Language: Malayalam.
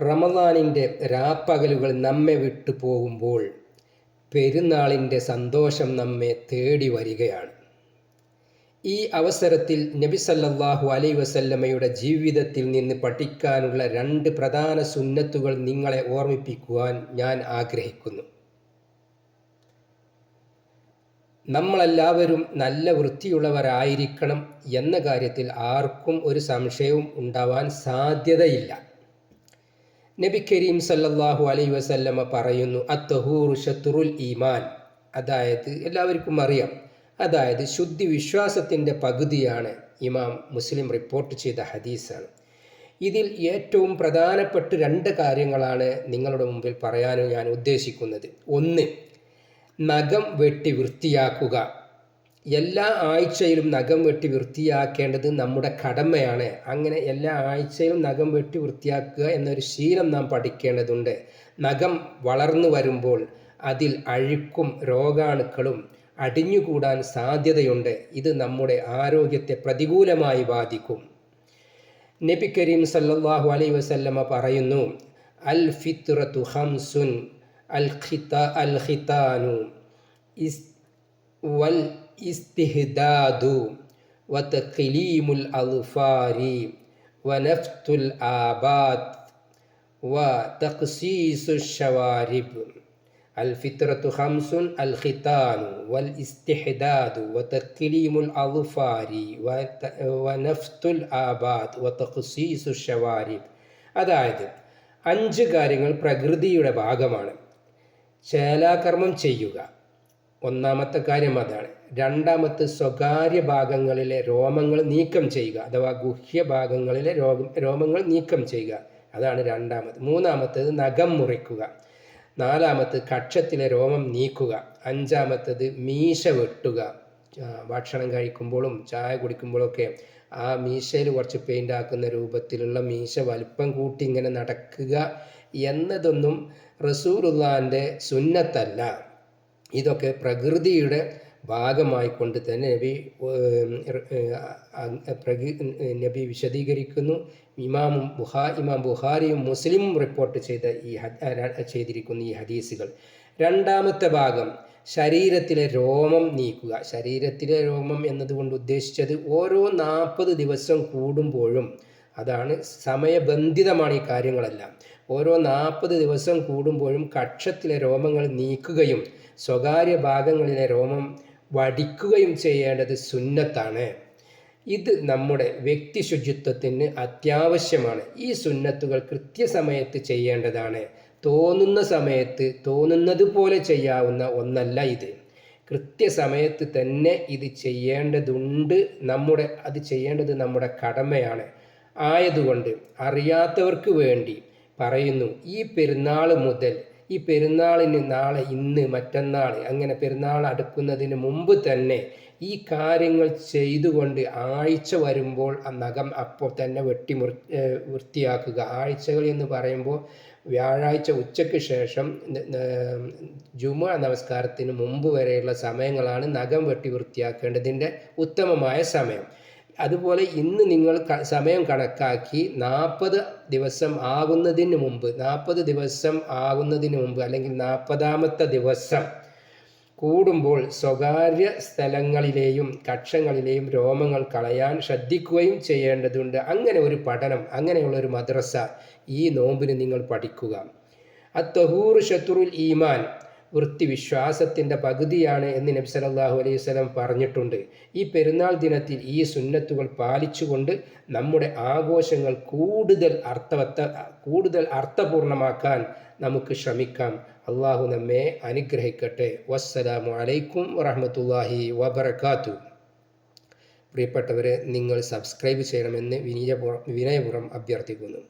റമദാനിന്റെ രാപ്പകലുകൾ നമ്മെ വിട്ടു പോകുമ്പോൾ പെരുന്നാളിന്റെ സന്തോഷം നമ്മെ തേടി വരികയാണ്. ഈ അവസരത്തിൽ നബി സല്ലല്ലാഹു അലൈ വസല്ലമയുടെ ജീവിതത്തിൽ നിന്ന് പഠിക്കാനുള്ള രണ്ട് പ്രധാന സുന്നത്തുകൾ നിങ്ങളെ ഓർമ്മിപ്പിക്കുവാൻ ഞാൻ ആഗ്രഹിക്കുന്നു. നമ്മളെല്ലാവരും നല്ല വൃത്തിയുള്ളവരായിരിക്കണം എന്ന കാര്യത്തിൽ ആർക്കും ഒരു സംശയവും ഉണ്ടാവാൻ സാധ്യതയില്ല. നബി കരീം സല്ലാഹു അലൈ വസല്ലമ പറയുന്നു അത്തഹൂറു ഈമാൻ. അതായത് എല്ലാവർക്കും അറിയാം അതായത് ശുദ്ധി വിശ്വാസത്തിന്റെ പകുതിയാണ് ഇമാം മുസ്ലിം റിപ്പോർട്ട് ചെയ്ത ഹദീസാണ്. ഇതിൽ ഏറ്റവും പ്രധാനപ്പെട്ട രണ്ട് കാര്യങ്ങളാണ് നിങ്ങളുടെ മുമ്പിൽ പറയാനും ഞാൻ ഉദ്ദേശിക്കുന്നത്. ഒന്ന് നഖം വെട്ടി വൃത്തിയാക്കുക. എല്ലാ ആഴ്ചയിലും നഖം വെട്ടി വൃത്തിയാക്കേണ്ടത് നമ്മുടെ കടമയാണ്. അങ്ങനെ എല്ലാ ആഴ്ചയിലും നഖം വെട്ടി വൃത്തിയാക്കുക എന്നൊരു ശീലം നാം പഠിക്കേണ്ടതുണ്ട്. നഖം വളർന്നു വരുമ്പോൾ അതിൽ അഴുക്കും രോഗാണുക്കളും അടിഞ്ഞുകൂടാൻ സാധ്യതയുണ്ട്. ഇത് നമ്മുടെ ആരോഗ്യത്തെ പ്രതികൂലമായി ബാധിക്കും. നബി കരീം സല്ലല്ലാഹു അലൈ വസല്ലമ പറയുന്നു അൽ ഫിത്രത്തു ഹംസുൻ അൽ ഖിത അൽ ഖിതാനു ഇസ് വൽ ഇസ്തിഹ്ദാദു വതഖലീമുൽ അൽഫാരി വനഫ്തുൽ ആബാദ് وتقصيص الشوارب الفطرة خمس الختان والاستحداد وتكليم الأظفار ونفت الآباد وتقصيص الشوارب അതായത് അഞ്ച് കാര്യങ്ങൾ പ്രകൃതിയുടെ ഭാഗമാണ് ചേലാകർമ്മം ചെയ്യുക ഒന്നാമത്തെ കാര്യം അതാണ്. രണ്ടാമത്തെ സ്വകാര്യ ഭാഗങ്ങളിലെ രോമങ്ങൾ നീക്കം ചെയ്യുക അഥവാ ഗുഹ്യ ഭാഗങ്ങളിലെ രോമങ്ങൾ നീക്കം ചെയ്യുക. അതാണ് രണ്ടാമത്. മൂന്നാമത്തേത് നഖം മുറിക്കുക. നാലാമത് കക്ഷത്തിലെ രോമം നീക്കുക. അഞ്ചാമത്തത് മീശ വെട്ടുക. ഭക്ഷണം കഴിക്കുമ്പോഴും ചായ കുടിക്കുമ്പോഴൊക്കെ ആ മീശയിൽ കുറച്ച് പെയിന്റ് ആക്കുന്ന രൂപത്തിലുള്ള മീശ വലിപ്പം കൂട്ടി ഇങ്ങനെ നടക്കുക എന്നതൊന്നും റസൂറുല്ലാന്റെ സുന്നത്തല്ല. ഇതൊക്കെ പ്രകൃതിയുടെ ഭാഗമായി കൊണ്ട് തന്നെ നബി നബി വിശദീകരിക്കുന്നു. ഇമാമും ബുഹാ ഇമാം ബുഹാരിയും മുസ്ലിമും റിപ്പോർട്ട് ചെയ്ത ഈ ചെയ്തിരിക്കുന്ന ഈ ഹദീസുകൾ. രണ്ടാമത്തെ ഭാഗം ശരീരത്തിലെ രോമം നീക്കുക. ശരീരത്തിലെ രോമം എന്നതുകൊണ്ട് ഉദ്ദേശിച്ചത് ഓരോ നാൽപ്പത് ദിവസം കൂടുമ്പോഴും അതാണ് സമയബന്ധിതമാണ് ഈ കാര്യങ്ങളെല്ലാം. ഓരോ നാൽപ്പത് ദിവസം കൂടുമ്പോഴും കക്ഷത്തിലെ രോമങ്ങൾ നീക്കുകയും സ്വകാര്യ ഭാഗങ്ങളിലെ രോമം വടിക്കുകയും ചെയ്യേണ്ടത് സുന്നത്താണ്. ഇത് നമ്മുടെ വ്യക്തി ശുചിത്വത്തിന് അത്യാവശ്യമാണ്. ഈ സുന്നത്തുകൾ കൃത്യസമയത്ത് ചെയ്യേണ്ടതാണ്. തോന്നുന്ന സമയത്ത് തോന്നുന്നത് പോലെ ചെയ്യാവുന്ന ഒന്നല്ല ഇത്. കൃത്യസമയത്ത് തന്നെ ഇത് ചെയ്യേണ്ടതുണ്ട്. നമ്മുടെ അത് ചെയ്യേണ്ടത് നമ്മുടെ കടമയാണ്. ആയതുകൊണ്ട് അറിയാത്തവർക്ക് വേണ്ടി പറയുന്നു ഈ പെരുന്നാൾ മുതൽ ഈ പെരുന്നാളിന് നാളെ ഇന്ന് മറ്റന്നാൾ അങ്ങനെ പെരുന്നാൾ അടുക്കുന്നതിന് മുമ്പ് തന്നെ ഈ കാര്യങ്ങൾ ചെയ്തുകൊണ്ട് ആഴ്ച വരുമ്പോൾ ആ നഖം അപ്പോൾ തന്നെ വെട്ടി മുറി വൃത്തിയാക്കുക. ആഴ്ചകൾ എന്ന് പറയുമ്പോൾ വ്യാഴാഴ്ച ഉച്ചയ്ക്ക് ശേഷം ജുമ നമസ്കാരത്തിന് മുമ്പ് വരെയുള്ള സമയങ്ങളാണ് നഖം വെട്ടി വൃത്തിയാക്കേണ്ടതിന്റെ ഉത്തമമായ സമയം. അതുപോലെ ഇന്ന് നിങ്ങൾ സമയം കണക്കാക്കി നാൽപ്പത് ദിവസം ആകുന്നതിന് മുമ്പ് നാൽപ്പത് ദിവസം ആകുന്നതിന് മുമ്പ് അല്ലെങ്കിൽ നാൽപ്പതാമത്തെ ദിവസം കൂടുമ്പോൾ സ്വകാര്യ സ്ഥലങ്ങളിലെയും കക്ഷങ്ങളിലെയും രോമങ്ങൾ കളയാൻ ശ്രദ്ധിക്കുകയും ചെയ്യേണ്ടതുണ്ട്. അങ്ങനെ ഒരു പഠനം അങ്ങനെയുള്ള ഒരു മദ്രസ ഈ നോമ്പിന് നിങ്ങൾ പഠിക്കുക. അത്തഹൂർ ഷത്രുൽ ഈമാൻ വൃത്തി വിശ്വാസത്തിന്റെ പകുതിയാണ് എന്ന് നബി സല്ലല്ലാഹു അലൈഹി സ്വലം പറഞ്ഞിട്ടുണ്ട്. ഈ പെരുന്നാൾ ദിനത്തിൽ ഈ സുന്നത്തുകൾ പാലിച്ചുകൊണ്ട് നമ്മുടെ ആഘോഷങ്ങൾ കൂടുതൽ അർത്ഥവത്ത കൂടുതൽ അർത്ഥപൂർണമാക്കാൻ നമുക്ക് ശ്രമിക്കാം. അള്ളാഹു നമ്മെ അനുഗ്രഹിക്കട്ടെ. വസ്സലാമു അലൈക്കും വറഹമത്തല്ലാഹി വബർക്കാത്തു പ്രിയപ്പെട്ടവരെ നിങ്ങൾ സബ്സ്ക്രൈബ് ചെയ്യണമെന്ന് വിനയപൂർവം വിനയപുറം അഭ്യർത്ഥിക്കുന്നു.